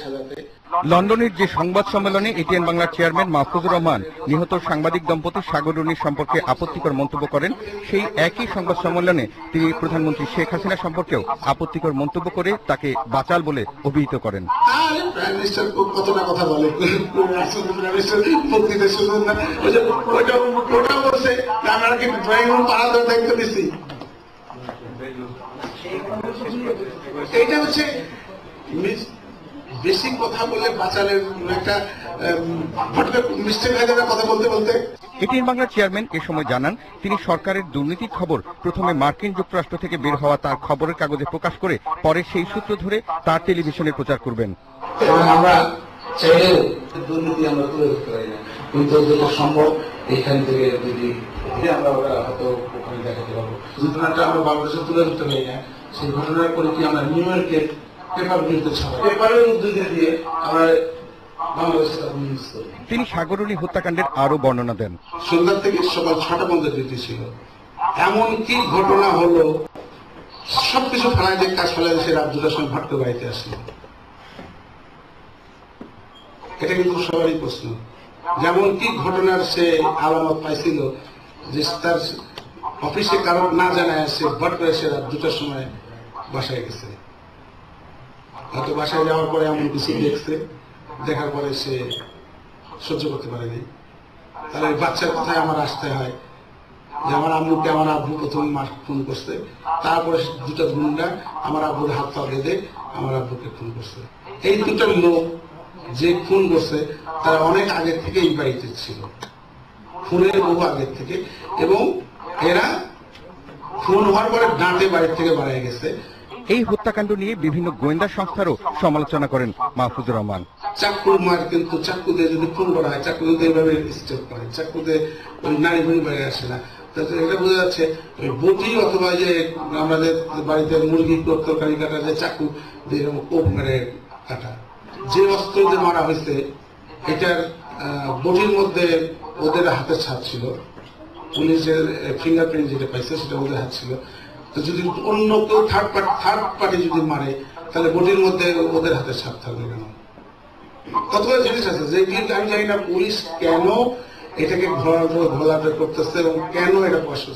সাজাতে। লন্ডনের যে সংবাদ সম্মেলনে এটিএন বাংলার চেয়ারম্যান মাহফুজুর রহমান নিহত সাংবাদিক দম্পতি সাগররুনির সম্পর্কে আপত্তিকর মন্তব্য করেন সেই একই সংবাদ সম্মেলনে তিনি প্রধানমন্ত্রী শেখ হাসিনা সম্পর্কেও আপত্তিকর মন্তব্য করে তাকে বাচাল বলে অভিহিত করেন। কথা বলে। এইটা হচ্ছে বেশি কথা বলে একটা মিস্টেক হয়ে যাবে কথা বলতে বলতে। এটিএন চেয়ারম্যান এ সময় জানান তিনি সরকারের দুর্নীতির খবর প্রথমে মার্কিন যুক্তরাষ্ট্র থেকে বের হওয়া তার খবরের কাগজে প্রকাশ করে পরে সেই সূত্র ধরে তার টেলিভিশনে প্রচার করবেন। আমরা চাইলেও দুর্নীতি আমরা তুলে ধরতে পারি না। কিন্তু যেটা সম্ভব এখান থেকে যদি যদি আমরা ওরা হয়তো ওখানে দেখাতে পারব। ঘটনাটা আমরা বাংলাদেশে তুলে ধরতে পারি না। সেই ঘটনার পরে কি আমরা নিউ ইয়র্কের পেপার পেপারের দিয়ে আমরা নিউজ করি তিনি সাগররুনি হত্যাকাণ্ডের আরও বর্ণনা দেন। সন্ধ্যা থেকে সকাল ছটা পর্যন্ত ডিউটি ছিল। এমন কি ঘটনা হলো সবকিছু ফেলায় যে কাজ ফেলায় সে দুটার সময় ভট্ট বাড়িতে আসলো এটা কিন্তু সবারই প্রশ্ন। যেমন কি ঘটনার সে আলামত পাইছিল যে তার অফিসে কারও না জানায় সে ভট করে সে রাত দুটার সময় বাসায় গেছে। হয়তো বাসায় যাওয়ার পরে এমন কিছু দেখছে দেখার পরে সে সহ্য করতে পারেনি তাহলে বাচ্চার কথায় আমার আসতে হয় যে আমার আম্মুকে আমার আব্বু প্রথম মাস ফোন করছে, তারপরে দুটো গুন্ডা আমার আব্বুর হাত পা বেঁধে আমার আব্বুকে ফোন করছে। এই দুটো লোক যে খুন করছে, তারা অনেক আগে থেকে এই বাড়িতে ছিল। খুনের বহু আগের থেকে এবং এরা খুন হওয়ার পরে ডাঁটে বাড়ি থেকে বাড়ায় গেছে। এই হত্যাকাণ্ড নিয়ে বিভিন্ন গোয়েন্দা সংস্থারও সমালোচনা করেন মাহফুজুর রহমান। চাকুর মার কিন্তু চাকু দিয়ে যদি করা হয় চাকু দিয়ে এইভাবে স্টেপ করে। চাকু দিয়ে নারী ভুড়ি বেড়ে আসে না। এটা বোঝা যাচ্ছে বটি অথবা যে আমাদের বাড়িতে মুরগি তরকারি কাটা, যে চাকু দিয়ে কোপ মেরে কাটা। যে অস্ত্র দিয়ে মারা হয়েছে, এটার বটির মধ্যে ওদের হাতের ছাপ ছিল। পুলিশের ফিঙ্গারপ্রিন্ট যেটা পাইছে, সেটা ওদের হাত ছিল। যদি অন্য কেউ থার্ড পার্টি থার্ড পার্টি যদি মারে, তাহলে বোটির মধ্যে ওদের হাতে সাপ থাকবে কেন? কতগুলো জিনিস আছে যে আমি জানি না পুলিশ কেন এটাকে ঘোলা ঘোলাটে করতেছে এবং কেন এটা প্রশ্ন